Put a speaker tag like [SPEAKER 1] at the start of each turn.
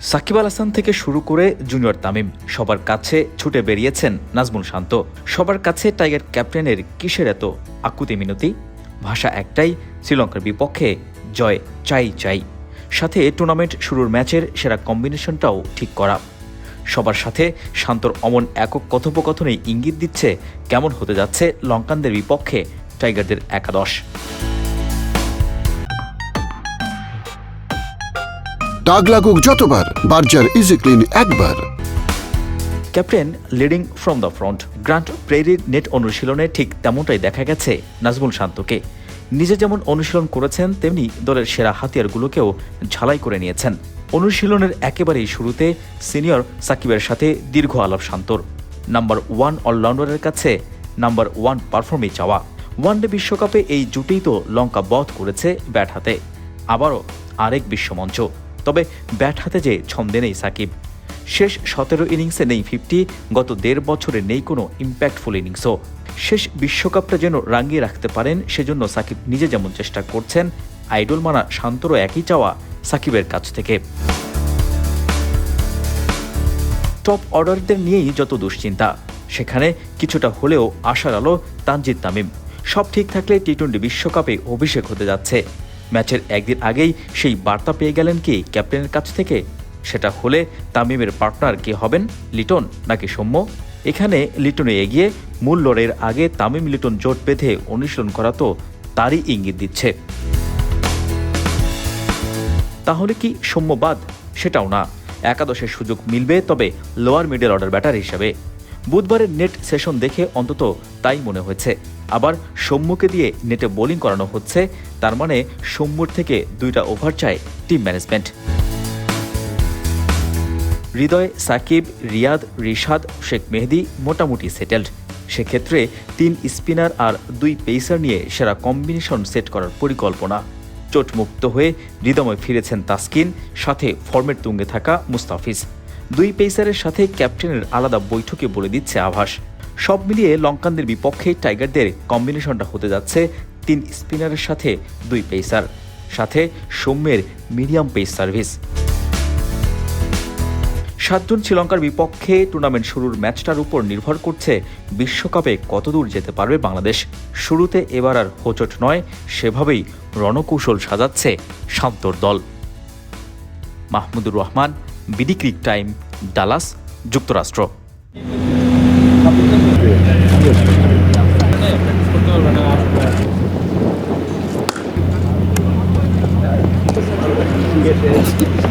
[SPEAKER 1] সাকিব আল হাসান থেকে শুরু করে জুনিয়র তামিম সবার কাছে ছুটে বেরিয়েছেন নাজমুল শান্ত। সবার কাছে টাইগার ক্যাপ্টেনের কিসের এত আকুতি মিনতি? ভাষা একটাই, শ্রীলঙ্কার বিপক্ষে জয় চাই চাই। সাথে টুর্নামেন্ট শুরুর ম্যাচের সেরা কম্বিনেশনটাও ঠিক করা। সবার সাথে শান্তর অমন একক কথোপকথনে ইঙ্গিত দিচ্ছে কেমন হতে যাচ্ছে লঙ্কানদের বিপক্ষে টাইগারদের একাদশ।
[SPEAKER 2] দাগ লাগুক যতবার, বার্জার ইজি ক্লিন একবার।
[SPEAKER 1] Captain leading from the front Grand প্রেরির net অনুশীলনে ঠিক তেমনটাই দেখা গেছে নাজমুল শান্তকে। নিজে যেমন অনুশীলন করেছেন, তেমনি দলের সেরা হাতিয়ারগুলোকেও ঝালাই করে নিয়েছেন। অনুশীলনের একেবারেই শুরুতে সিনিয়র সাকিবের সাথে দীর্ঘ আলাপ শান্তর। নাম্বার ওয়ান অলরাউন্ডারের কাছে নাম্বার ওয়ান পারফর্মে চাওয়া ওয়ানডে বিশ্বকাপে এই জুটেই তো লঙ্কা বধ করেছে ব্যাট হাতে। আবারও আরেক বিশ্বমঞ্চ। তবে ব্যাট হাতে যে ছন্দে নেই সাকিব। শেষ সতেরো ইনিংসে নেই ফিফটি, গত দেড় বছরে নেই কোনো ইম্প্যাক্টফুল ইনিংসও। শেষ বিশ্বকাপটা যেন রাঙিয়ে রাখতে পারেন, সেজন্য সাকিব নিজে যেমন চেষ্টা করছেন, আইডল মানা শান্তরও একই চাওয়া সাকিবের কাছ থেকে। টপ অর্ডারদের নিয়েই যত দুশ্চিন্তা, সেখানে কিছুটা হলেও আশার আলো তানজিদ তামিম। সব ঠিক থাকলে টি টোয়েন্টি বিশ্বকাপে অভিষেক হতে যাচ্ছে। ম্যাচের একদিন আগেই সেই বার্তা পেয়ে গেলেন কি ক্যাপ্টেনের কাছ থেকে? সেটা হলে তামিমের পার্টনার কে হবেন? লিটন নাকি সৌম্য? এখানে লিটনে এগিয়ে মূল লড়াইয়ের আগে তামিম লিটন জোট বেঁধে অনুশীলন করা তো তারই ইঙ্গিত দিচ্ছে। তাহলে কি সৌম্যবাদ সেটাও না। একাদশের সুযোগ মিলবে তবে লোয়ার মিডল অর্ডার ব্যাটার হিসেবে। বুধবারের নেট সেশন দেখে অন্তত তাই মনে হয়েছে। আবার সৌম্যকে দিয়ে নেটে বোলিং করানো হচ্ছে, তার মানে সৌম্যর থেকে দুইটা ওভার চায় টিম ম্যানেজমেন্ট। হৃদয়, সাকিব, রিয়াদ, রিশাদ, শেখ মেহেদি মোটামুটি সেটেলড। সেক্ষেত্রে তিন স্পিনার আর দুই পেসার নিয়ে সেরা কম্বিনেশন সেট করার পরিকল্পনা। চোটমুক্ত হয়ে হৃদময় ফিরেছেন তাসকিন, সাথে ফর্মের তুঙ্গে থাকা মুস্তাফিজ। দুই পেসারের সাথে ক্যাপ্টেনের আলাদা বৈঠকে বলে দিচ্ছে আভাস। সব মিলিয়ে লঙ্কানদের বিপক্ষে টাইগারদের কম্বিনেশনটা হতে যাচ্ছে তিন স্পিনারের সাথে দুই পেসার, সাথে সৌম্যের মিডিয়াম পেস সার্ভিস। সাতজন শ্রীলঙ্কার বিপক্ষে টুর্নামেন্ট শুরুর ম্যাচটার উপর নির্ভর করছে বিশ্বকাপে কতদূর যেতে পারবে বাংলাদেশ। শুরুতে এবার আর হোচট নয়, সেভাবেই রণকৌশল সাজাচ্ছে শান্তর দল। Mahmudur Rahman BD cric time Dallas যুক্তরাষ্ট্র
[SPEAKER 3] Thank you.